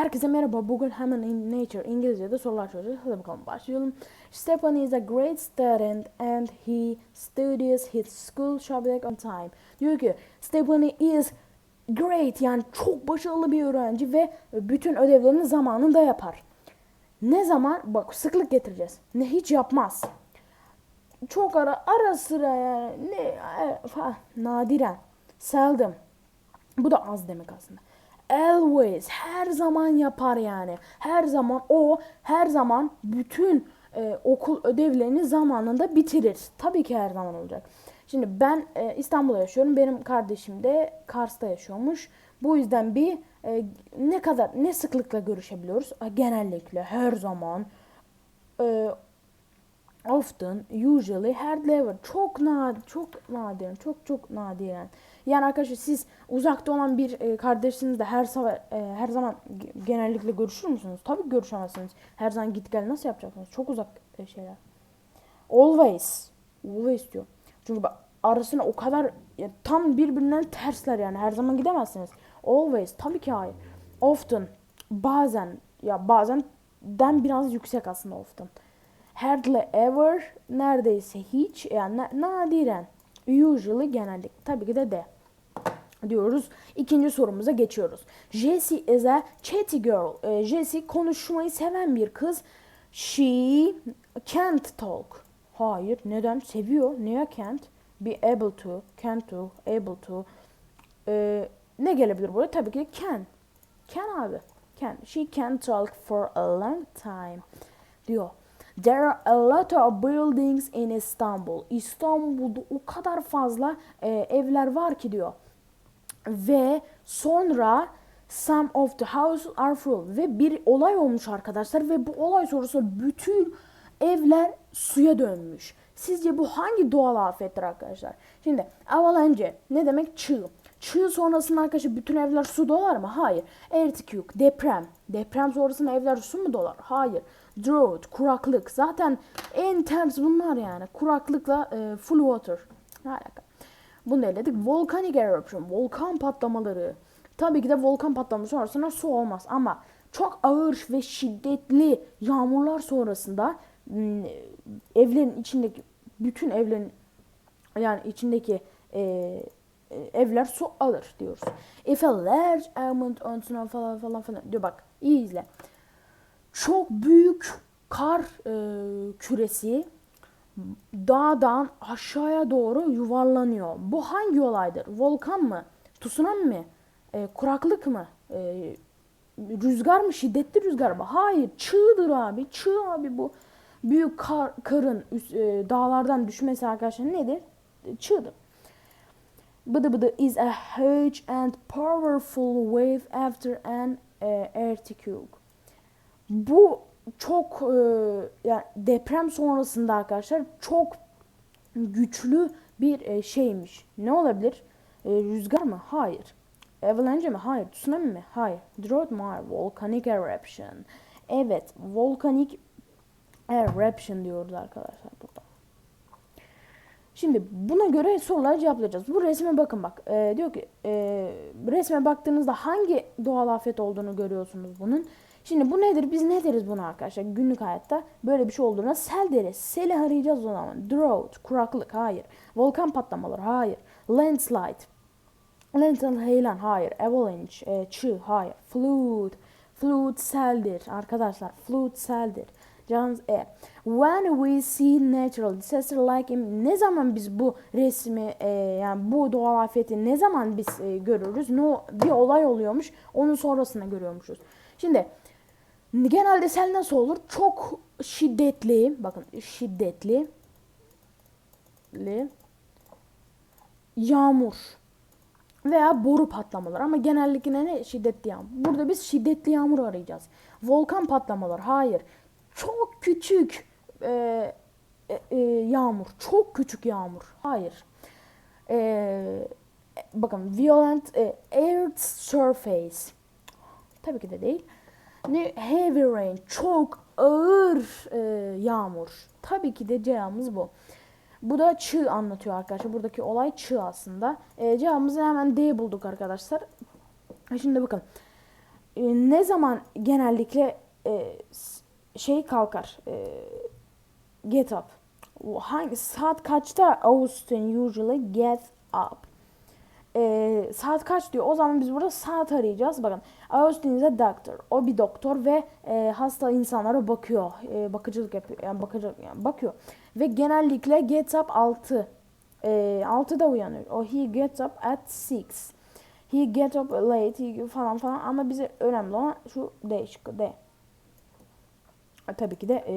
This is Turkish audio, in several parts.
Herkese merhaba. Bugün hemen in Nature İngilizce'de sorular çözeceğiz. Hadi bakalım başlayalım. Stefan is a great student and he studies his school subject on time. Diyor ki Stephanie is great yani çok başarılı bir öğrenci ve bütün ödevlerini zamanında yapar. Ne zaman? Bak sıklık getireceğiz. Ne hiç yapmaz. Çok ara ara sıra yani ne e, fa, nadiren. Seldom. Bu da az demek aslında. Always her zaman yapar yani. Her zaman o her zaman bütün e, okul ödevlerini zamanında bitirir. Tabii ki her zaman olacak. Şimdi ben e, İstanbul'da yaşıyorum. Benim kardeşim de Kars'ta yaşıyormuş. Bu yüzden bir e, ne kadar ne sıklıkla görüşebiliyoruz? Genellikle her zaman e, often, usually, hardly ever. Çok nadir, çok nadiren, çok çok nadiren. Yani arkadaşlar siz uzakta olan bir e, kardeşinizle her sabah, e, her zaman ge- genellikle görüşür müsünüz? Tabii görüşemezsiniz. Her zaman git gel nasıl yapacaksınız? Çok uzak e, şeyler. Always. Always diyor. Çünkü bak arasına o kadar ya, tam birbirinden tersler yani. Her zaman gidemezsiniz. Always. Tabii ki hayır. Often. Bazen. Ya bazen den biraz yüksek aslında often. Hardly ever. Neredeyse hiç. Yani na- nadiren. Usually genellik. Tabii ki de de diyoruz. İkinci sorumuza geçiyoruz. Jessie is a chatty girl. Ee, Jessie konuşmayı seven bir kız. She can't talk. Hayır. Neden? Seviyor. Niye can't? Be able to. Can't to. Able to. Ee, ne gelebilir buraya? Tabii ki can. Can abi. Can. She can talk for a long time. Diyor. There are a lot of buildings in Istanbul. İstanbul'da o kadar fazla e, evler var ki diyor. Ve sonra some of the houses are full. Ve bir olay olmuş arkadaşlar ve bu olay sonrasında bütün evler suya dönmüş. Sizce bu hangi doğal afettir arkadaşlar? Şimdi avalanche ne demek? Çığ. Çığ sonrasında arkadaşlar bütün evler su dolar mı? Hayır. Earthquake, deprem. Deprem sonrasında evler su mu dolar? Hayır. Drought, kuraklık. Zaten en ters bunlar yani. Kuraklıkla e, full water. Ne alaka? Bunu eledik. Volcanic eruption, volkan patlamaları. Tabii ki de volkan patlaması sonrasında su olmaz ama çok ağır ve şiddetli yağmurlar sonrasında m, evlerin içindeki bütün evlerin yani içindeki e, evler su alır diyoruz. If a large amount on snow falan falan falan diyor bak iyi izle. Çok büyük kar e, küresi dağdan aşağıya doğru yuvarlanıyor. Bu hangi olaydır? Volkan mı? Tsunami mi? E, kuraklık mı? E, rüzgar mı? Şiddetli rüzgar mı? Hayır. Çığdır abi. Çığ abi bu. Büyük kar, karın üst- e, dağlardan düşmesi arkadaşlar nedir? E, Çığdır. Bıdı bıdı is a huge and powerful wave after an e, earthquake. Bu çok e, yani deprem sonrasında arkadaşlar çok güçlü bir e, şeymiş. Ne olabilir? E, rüzgar mı? Hayır. Avalanche mi? Hayır. Tsunami mi? Hayır. Drought mu? Hayır. Volcanic eruption. Evet. Volcanic eruption diyoruz arkadaşlar burada. Şimdi buna göre soruları cevaplayacağız. Bu resme bakın bak. Ee, diyor ki e, resme baktığınızda hangi doğal afet olduğunu görüyorsunuz bunun. Şimdi bu nedir? Biz ne deriz buna arkadaşlar? Günlük hayatta böyle bir şey olduğuna sel deriz. Seli arayacağız o zaman. Drought, kuraklık, hayır. Volkan patlamaları, hayır. Landslide, landslide heyelan, hayır. Avalanche, e, çığ, hayır. Flood, flood seldir arkadaşlar. Flood seldir. Canınız e. When we see natural disaster like in, ne zaman biz bu resmi e, yani bu doğal afeti ne zaman biz e, görürüz? No, bir olay oluyormuş. Onun sonrasında görüyormuşuz. Şimdi genelde sel nasıl olur? Çok şiddetli, bakın şiddetli li- yağmur veya boru patlamalar ama genellikle ne şiddetli yağmur. Burada biz şiddetli yağmur arayacağız. Volkan patlamalar hayır. Çok küçük e, e, e, yağmur. Çok küçük yağmur. Hayır. E, bakın violent e, earth surface. Tabii ki de değil. Ne heavy rain. Çok ağır e, yağmur. Tabii ki de cevabımız bu. Bu da çığ anlatıyor arkadaşlar. Buradaki olay çığ aslında. E, cevabımızı hemen D bulduk arkadaşlar. Şimdi bakın. e, ne zaman genellikle e, şey kalkar? E, get up. Hangi saat kaçta Austin usually gets up? E, saat kaç diyor. O zaman biz burada saat arayacağız. Bakın Austin is a doctor. O bir doktor ve e, hasta insanlara bakıyor. E, bakıcılık yapıyor. Yani bakıcılık yani bakıyor. Ve genellikle gets up 6. E, 6'da uyanıyor. O he gets up at 6. He get up late he falan falan ama bize önemli olan şu D şıkkı D. Tabii ki de e,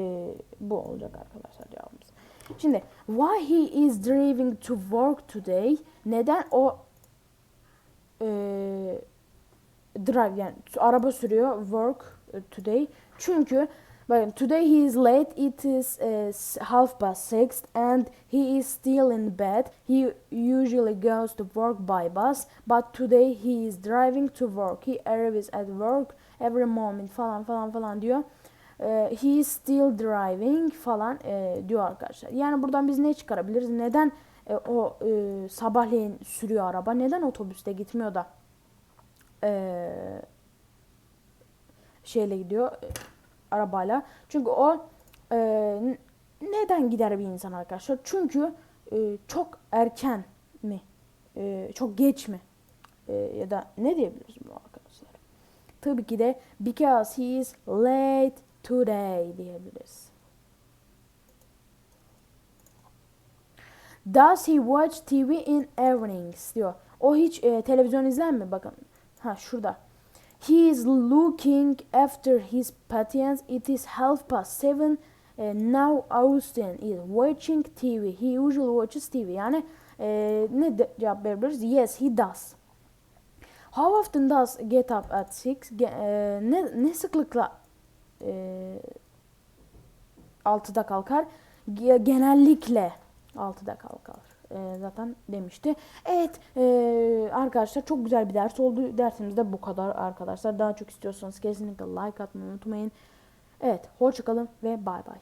bu olacak arkadaşlar cevabımız. Şimdi why he is driving to work today? Neden o e, drive yani araba sürüyor work e, today? Çünkü bakın today he is late it is s- half past six and he is still in bed. He usually goes to work by bus but today he is driving to work. He arrives at work every moment falan falan falan diyor. E, he is still driving falan e, diyor arkadaşlar. Yani buradan biz ne çıkarabiliriz? Neden e, o e, sabahleyin sürüyor araba? Neden otobüste gitmiyor da e, şeyle gidiyor e, arabayla? Çünkü o e, neden gider bir insan arkadaşlar? Çünkü e, çok erken mi? E, çok geç mi? E, ya da ne diyebiliriz bu arkadaşlar? Tabii ki de because he is late today diyebiliriz. Does he watch TV in evenings diyor. O hiç e, televizyon izler mi? Bakın. Ha şurada. He is looking after his patients. It is half past seven. Eh, now Austin is watching TV. He usually watches TV. Yani e, ne de, cevap verebiliriz? Yes, he does. How often does get up at six? Ge- e, ne, ne sıklıkla e, 6'da kalkar? Ge- genellikle 6'da kalkar. E, zaten demişti. Evet e, arkadaşlar çok güzel bir ders oldu. Dersimiz de bu kadar arkadaşlar. Daha çok istiyorsanız kesinlikle like atmayı unutmayın. Evet hoşçakalın ve bay bay.